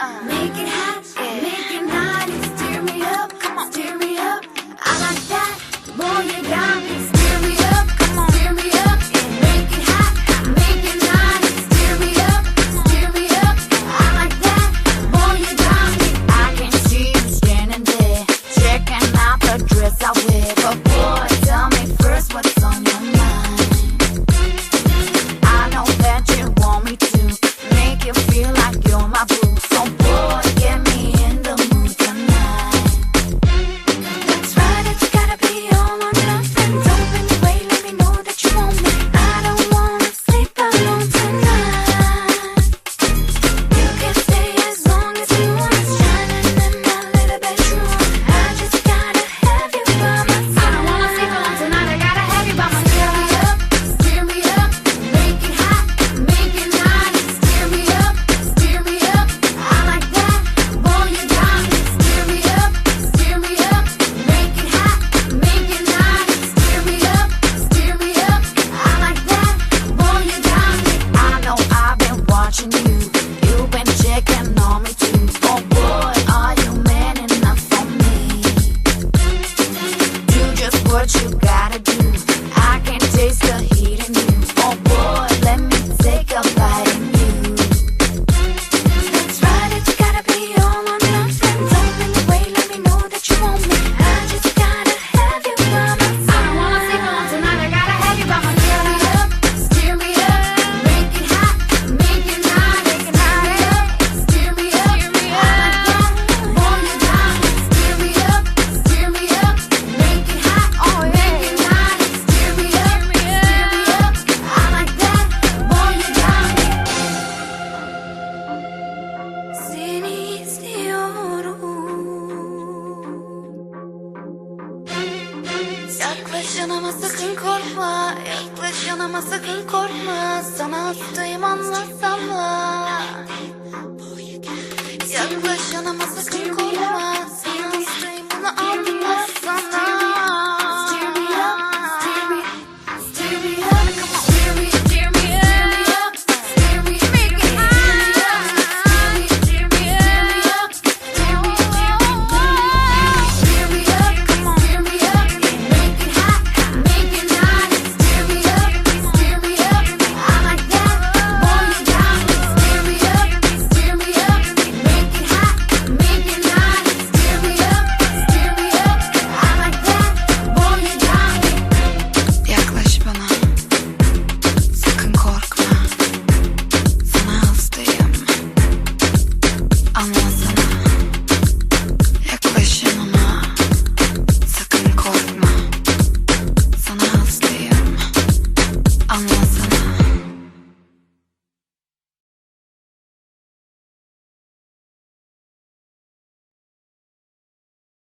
up. Make it happen. Yaklaş yanıma sakın korkma. Yaklaş yanıma sakın korkma. Sana hastayım anlasın